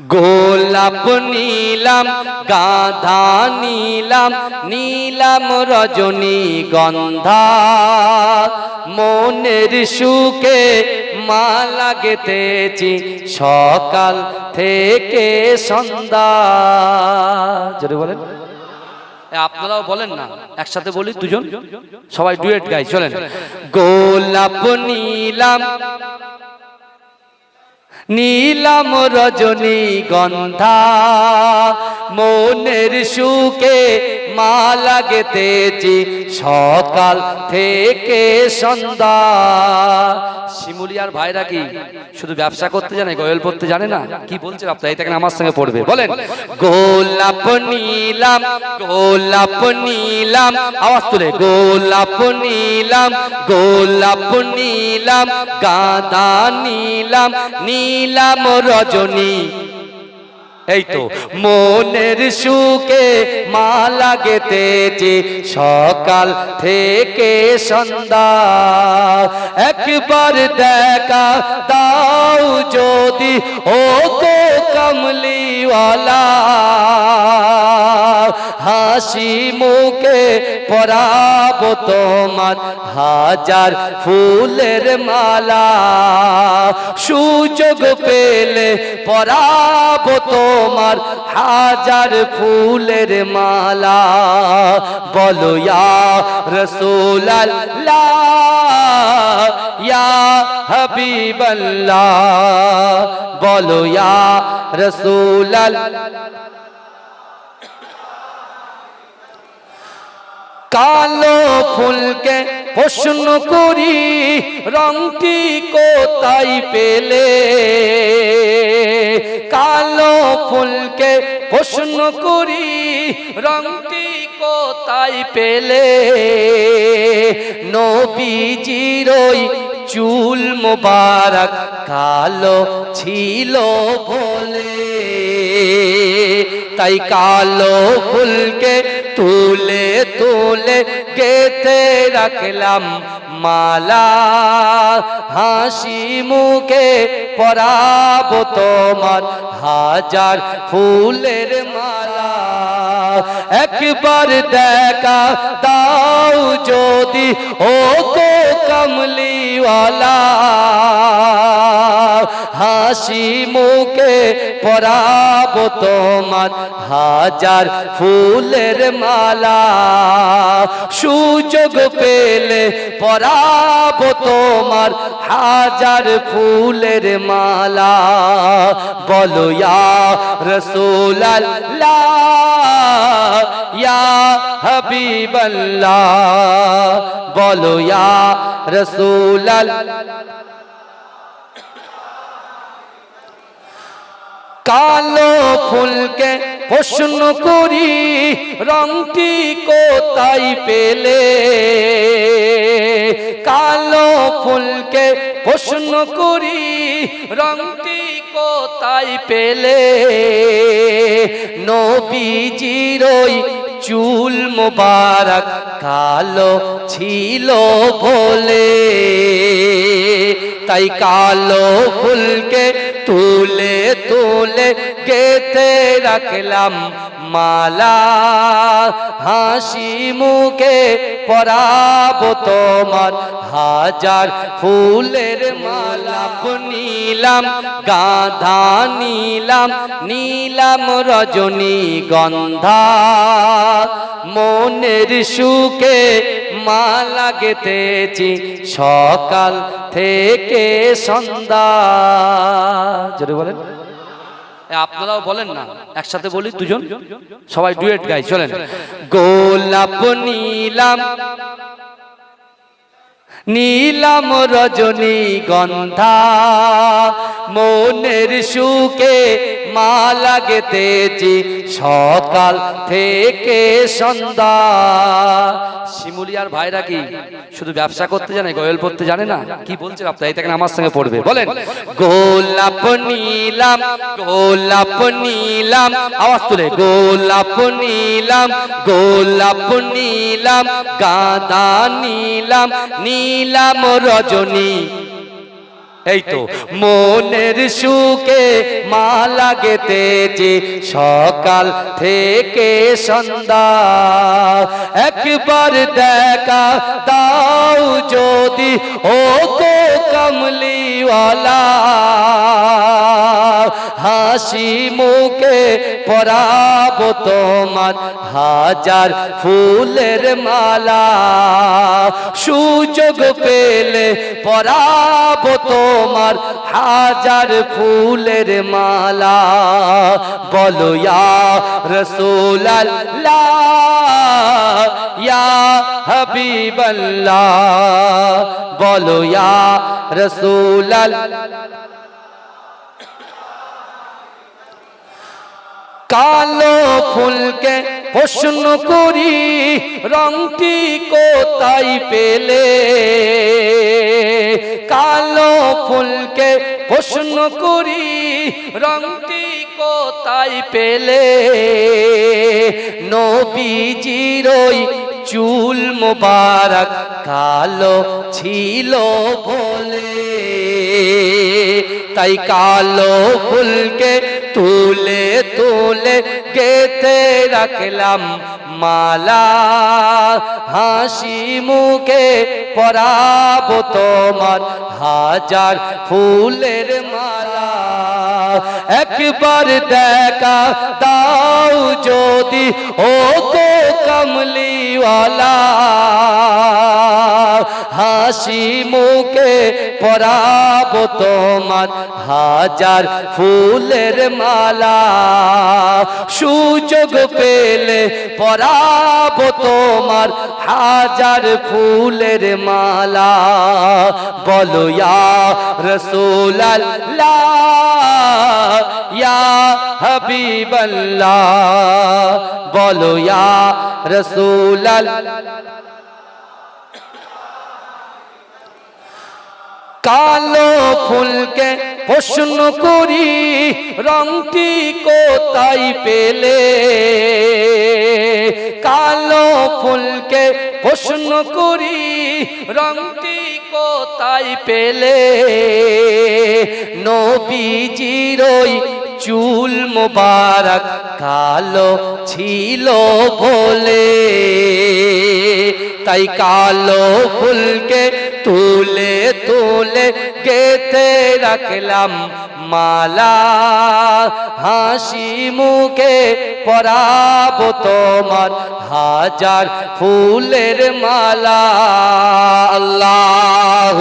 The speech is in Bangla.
গোলাপ নীলাম, গাধা নীলাম নীলাম রজনী গন্ধা। মনের সুখে মালা গেতেছি সকাল থেকে সন্ধ্যা। জোরে বলেন। আপনারাও বলেন না, একসাথে বলি দুজন। সবাই ডুয়েট গাই, চলেন। গোলাপ নীলাম নীলাম রজনী গন্ধা মনের সুখে মালা গেতেছি সকাল থেকে সন্ধ্যা। শিমুলিয়ার ভাইরা কি শুধু ব্যবসা করতে জানে, গয়েল পড়তে জানে না? কি বলছে আপনার দেখেন আমার সঙ্গে পড়বে। বলেন। গোলাপ নীলাম গোলাপ নীলাম, আওয়াজ তুলে। গোলাপ নীলাম গোলাপ নীলাম, গাঁদা নীলাম নীলাম রজনী। এই তো, মনের সুখে মা লাগেতে যে সকাল থেকে সন্ধ্যা, একবার দেখা দাও যদি ও গো কমলিওয়ালা, হাসি পরাব তোমার হাজার ফুলের মালা। সুযোগ পেলে পরাব তোমার হাজার ফুলের মালা। বলো রসুল্লাহ ইয়া হাবিবাল্লাহ। বলো, ইয়া রসুল্লাহ কালো ফুলকে প্রশ্ন করি, রংটি কোথায় পেলে? কালো ফুলকে প্রশ্ন করি, রংটি কোথায় পেলে? নবীজির ওই চুল মোবারক কালো ছিল বলে। তাই কালো ফুলকে তুলে তুলে গেতে রাখলাম মালা, হাসি মুখে পরাব তোমার হাজার ফুলের মালা। একবার দেখা দাও যদি, ও গো কমলিওয়ালা। হাসি মুখে পরাব তোমার হাজার ফুলের মালা। সুযোগ পেলে পরাব তোমার হাজার ফুলের মালা। বলো, ইয়া রসুল্লাহ ইয়া হাবিবাল্লাহ, বলো ইয়া রসুল্লাহ কালো ফুলকে প্রশ্ন করি, রংটি কোথায় পেলে? কালো ফুলকে প্রশ্ন করি, রংটি কোথায় পেলে? নবীজির ওই চুল মোবারক কালো ছিল বলে। তাই কালো ফুলকে তুলে তুলে গেতে রাখলাম মালা, হাসি মুখে পরাব তোমার। হাজার ফুলের মালা নীলাম, গাধা নীলাম নীলাম রজনী গন্ধা। মনের সুখে মালা গেতেছি সকাল থেকে সন্ধ্যা। জোরে বলেন। আপনারাও বলেন না। একসাথে বলি দুজন? সবাই ডুয়েট গাই চলেন। গোলাপ নীলাম নীলাম রজনী গন্ধা, মনের সুখে মালা গেতেছি সকাল থেকে সন্ধ্যা। শিমুলিয়ার ভাইরা কি শুধু ব্যবসা করতে জানে, গয়েল পড়তে জানে না? কি বলছে আপনার এটা আমার সঙ্গে পড়বে। বলেন, গোলাপ নীলাম গোলাপ নীলাম, আওয়াজ তুলে, গোলাপ নীলাম গোলাপ নীলাম, গাঁদা নীলাম নীলাম রজনী। এই তো মনের সুখে মা লাগে যে সকাল থেকে সন্ধ্যা। একবার দেখা দাও যদি ও গো কমলিওয়ালা। হাসি মুখে পরাব তোমার হাজার ফুলের মালা। সুযোগ পেলে পরাব তোমার হাজার ফুলের মালা। বলো রসুলাল্লাহ, ইয়া হাবিবাল্লাহ। বলো, ইয়া রসুলাল্লাহ। কালো ফুলকে প্রশ্ন করি, রংটি কোথায় পেলে? কালো ফুলকে প্রশ্ন করি, রংটি কোথায় পেলে? নবীজিরই চুল মোবারক কালো ছিল বলে। তাই কালো ফুলকে তুলে তুলে গেতে রাখলাম মালা। হাসি মুখে পরাব তোমার হাজার ফুলের মালা। একবার দেখা দাও যদি, ও গো কমলিওয়ালা। হাসি মুখে পরাব তোমার হাজার ফুলের মালা। সুযোগ পেলে পরাব তোমার হাজার ফুলের মালা। বলো, ইয়া রসুলাল্লাহ, ইয়া হাবিবাল্লাহ। বলো, ইয়া রসুলাল্লাহ। কালো ফুলকে প্রশ্ন করি, রংটি কোথায় পেলে? কালো ফুলকে প্রশ্ন করি, রংটি কোথায় পেলে? নবীজিরই চুল মোবারক কালো ছিল বলে। তাই কালো ফুলকে তুলে তুলে গেতে রাখলাম মালা। হাসি মুখে পরাব তোমার হাজার ফুলের মালা। আল্লাহ।